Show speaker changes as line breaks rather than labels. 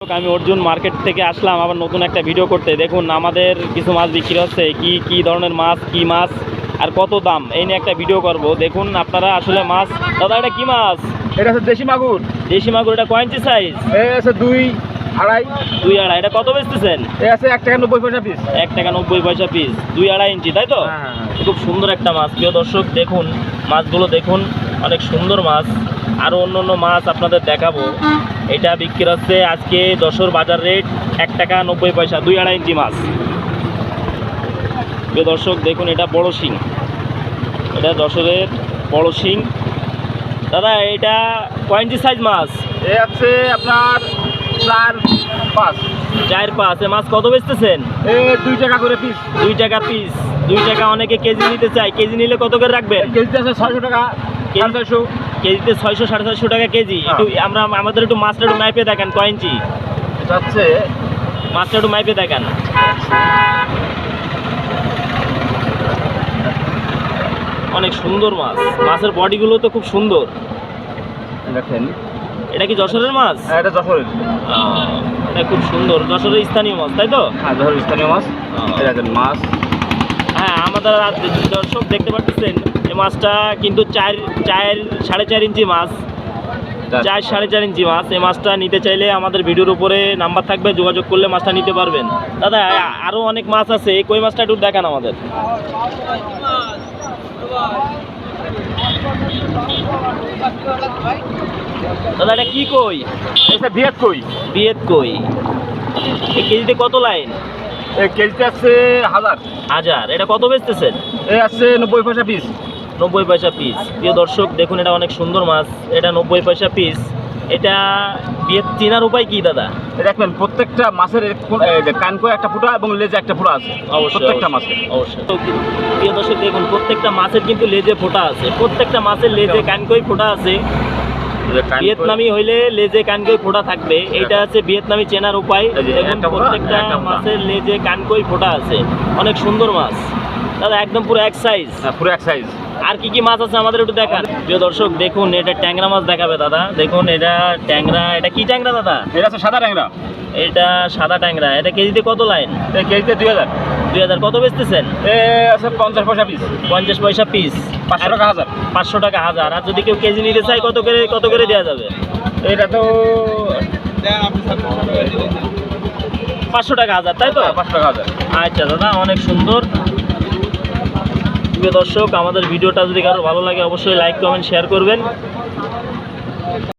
আমি অর্জুন মার্কেট থেকে আসলাম আবার নতুন একটা ভিডিও করতে। দেখুন আমাদের কিছু মাছ বিক্রি হচ্ছে। কি কি ধরনের মাছ কি মাছ আর কত দাম? এই নিয়ে একটা ভিডিও করব। দেখুন আপনারা আসলে মাছ দাদা এটা কি মাছ?
এটা হচ্ছে দেশি মাগুর।
দেশি মাগুর এটা কয় ইঞ্চি সাইজ
এ আছে দুই আড়াই।
দুই আড়াই। এটা কত বেচতেছেন?
এ আছে এক টাকা নব্বই পয়সা পিস
এক টাকা নব্বই পয়সা পিস দুই আড়াই ইঞ্চি তাই তো?
হ্যাঁ,
খুব সুন্দর একটা মাছ। প্রিয় দর্শক দেখুন মাছগুলো দেখুন অনেক সুন্দর মাছ। আরও অন্য অন্য মাছ আপনাদের দেখাবো। এটা বিক্রি হচ্ছে আজকে দশর বাজার রেট এক টাকা নব্বই পয়সা দুই আড়াই ইঞ্চি মাছ। দর্শক দেখুন এটা বড় শিং। এটা দশরের বড় শিং। দাদা এটা কয় ইঞ্চি সাইজ মাছ?
এ আছে আপনার চার পাঁচ।
চার পাঁচ। এ মাছ কত বেচতেছেন?
দুই টাকা করে পিস
দুই টাকা পিস দুই টাকা অনেকে কেজি নিতে চায়। কেজি নিলে কত করে রাখবেন?
কেজিতে আছে ছয়শো টাকা সাড়ে ছয়শো।
কেজিতে ছয়শো সাড়ে ছয়শো টাকা কেজি।
হ্যাঁ।
একটু আমরা আমাদের একটু মাছটা একটু মাইপে দেখেন কয় ইঞ্চি?
এটা হচ্ছে
মাছটা একটু মাইপে দেখেন। অনেক সুন্দর মাছ। মাছের বডিগুলো তো খুব সুন্দর।
দেখেন।
এটা কি যশোরের মাছ?
হ্যাঁ, এটা যশোরের।
এটা খুব সুন্দর। যশোরের স্থানীয় মাছ তাই তো?
হ্যাঁ যশোরের স্থানীয় মাছ। দেখেন মাছ।
হ্যাঁ আমাদের দর্শক দেখতে পাচ্ছেন এই মাছটা কিন্তু চার চার সাড়ে চার ইঞ্চি মাছ। চার সাড়ে চার ইঞ্চি মাছ। এই মাছটা নিতে চাইলে আমাদের ভিডিওর উপরে নাম্বার থাকবে যোগাযোগ করলে মাছটা নিতে পারবেন। দাদা আরও অনেক মাছ আছে এই কই মাছটা একটু দেখান আমাদের। দাদা এটা কি কই?
এটা ভিয়েত কই?
বিয়েত কই? এই কেজিতে কত লাইন?
কেজিতে আছে হাজার।
হাজার। এটা কত বেচতেছেন?
এ আছে নব্বই পয়সা পিস।
নব্বই পয়সা পিস প্রিয় দর্শক দেখুন এটা অনেক সুন্দর মাছ। এটা নব্বই পয়সা পিস এটা বিয়ে চেনার উপায় কি দাদা?
দেখবেন প্রত্যেকটা মাছের কোন- এ, কান করে একটা ফুটা এবং লেজে একটা ফুটা আছে। প্রত্যেকটা মাছের।
অবশ্যই। প্রিয় দর্শক দেখুন প্রত্যেকটা মাছের কিন্তু লেজে ফোঁটা আছে। প্রত্যেকটা মাছের লেজে কানকই ফোঁটা আছে। ভিয়েতনামি হইলে লেজে কানকই ফোঁটা থাকবে। এইটা আছে ভিয়েতনামি চেনার উপায়। দেখুন প্রত্যেকটা মাছের লেজে কানকই ফোঁটা আছে। অনেক সুন্দর মাছ। দাদা একদম পুরো এক সাইজ
হ্যাঁ, পুরো এক সাইজ
আর কি কি মাছ আছে আমাদের একটু দেখান। প্রিয় দর্শক দেখুন এটা ট্যাংরা মাছ দেখাবে দাদা। দেখুন এটা ট্যাংরা এটা কি ট্যাংরা দাদা?
এটা আছে সাদা ট্যাংরা।
এটা সাদা ট্যাংরা। এটা কেজিতে কত লাইন
কেজিতে দুই হাজার।
দুই হাজার। কত বেচতেছেন?
এ আছে পঞ্চাশ পয়সা পিস
পঞ্চাশ পয়সা পিস
পাঁচশো টাকা হাজার।
পাঁচশো টাকা হাজার। আর যদি কেউ কেজি নিতে চায় কত করে কত করে দেওয়া যাবে?
এটা তো
পাঁচশো টাকা হাজার তাই তো
পাঁচশো টাকা হাজার
আচ্ছা দাদা অনেক সুন্দর প্রিয় দর্শক আমাদের ভিডিওটা যদি কারও ভালো লাগে অবশ্যই লাইক কমেন্ট শেয়ার করবেন।